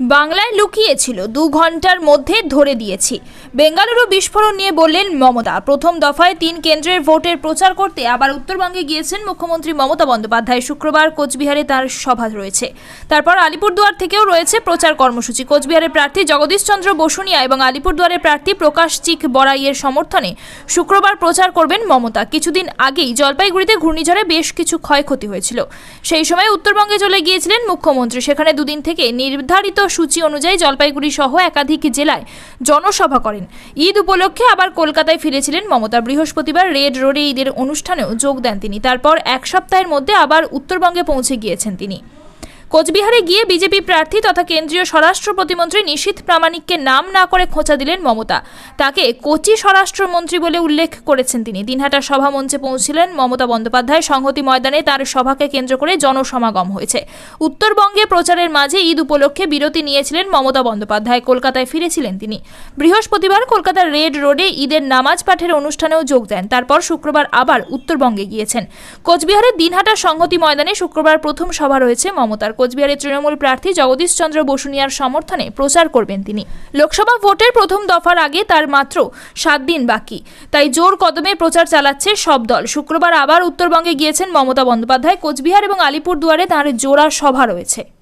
বাংলায় লুকিয়েছিল দু ঘণ্টার মধ্যে ধরে দিয়েছি। বেঙ্গালুরু বিস্ফোরণ নিয়ে বললেন মমতা। প্রথম দফায় তিন কেন্দ্রের ভোটের প্রচার করতে আবার উত্তরবঙ্গে গিয়েছেন মুখ্যমন্ত্রী মমতা বন্দ্যোপাধ্যায়। শুক্রবার কোচবিহারে তার সভা রয়েছে। তারপর আলিপুরদুয়ার থেকেও রয়েছে প্রচার কর্মসূচি। কোচবিহারের প্রার্থী জগদীশচন্দ্র বসুনিয়া এবং আলিপুরদুয়ারের প্রার্থী প্রকাশ চিক বড়াইয়ের সমর্থনে শুক্রবার প্রচার করবেন মমতা। কিছুদিন আগেই জলপাইগুড়িতে ঘূর্ণিঝড়ে বেশ কিছু ক্ষয়ক্ষতি হয়েছিল। সেই সময় উত্তরবঙ্গে চলে গিয়েছিলেন মুখ্যমন্ত্রী। সেখানে দুদিন থেকে নির্ধারিত সূচি অনুযায়ী জলপাইগুড়ি সহ একাধিক জেলায় জনসভা করেন। ঈদ উপলক্ষে আবার কলকাতায় ফিরেছিলেন মমতা। বৃহস্পতিবার রেড রোডে ঈদের অনুষ্ঠানেও যোগ দেন তিনি। তারপর এক সপ্তাহের মধ্যে আবার উত্তরবঙ্গে পৌঁছে গিয়েছেন তিনি। কোচবিহারে গিয়ে বিজেপি প্রার্থী তথা কেন্দ্রীয় স্বরাষ্ট্র প্রতিমন্ত্রী নিশীথ প্রামাণিককে নাম না করে খোঁচা দিলেন মমতা। তাকে কোচি স্বরাষ্ট্রমন্ত্রী বলে উল্লেখ করেছেন তিনি। দিনহাটা সভা মঞ্চে পৌঁছিলেন মমতা বন্দ্যোপাধ্যায়। সংহতি ময়দানে তার সভাকে কেন্দ্র করে জনসমাগম হয়েছে। উত্তরবঙ্গে প্রচারের মাঝে ঈদ উপলক্ষে বিরতি নিয়েছিলেন মমতা বন্দ্যোপাধ্যায়। কলকাতায় ফিরেছিলেন তিনি। বৃহস্পতিবার কলকাতার রেড রোডে ঈদের নামাজ পাঠের অনুষ্ঠানেও যোগ দেন। তারপর শুক্রবার আবার উত্তরবঙ্গে গিয়েছেন। কোচবিহারের দিনহাটা সংহতি ময়দানে শুক্রবার প্রথম সভা রয়েছে মমতার। কোচবিহারের তৃণমূল প্রার্থী জগদীশ চন্দ্র বসুনিয়ার সমর্থনে প্রচার করবেন তিনি। লোকসভা ভোটের প্রথম দফার আগে তার মাত্র সাত দিন বাকি। তাই জোর কদমে প্রচার চালাচ্ছে সব দল। শুক্রবার আবার উত্তরবঙ্গে গিয়েছেন মমতা বন্দ্যোপাধ্যায়। কোচবিহার এবং আলিপুরদুয়ারে তাঁর জোড়া সভা রয়েছে।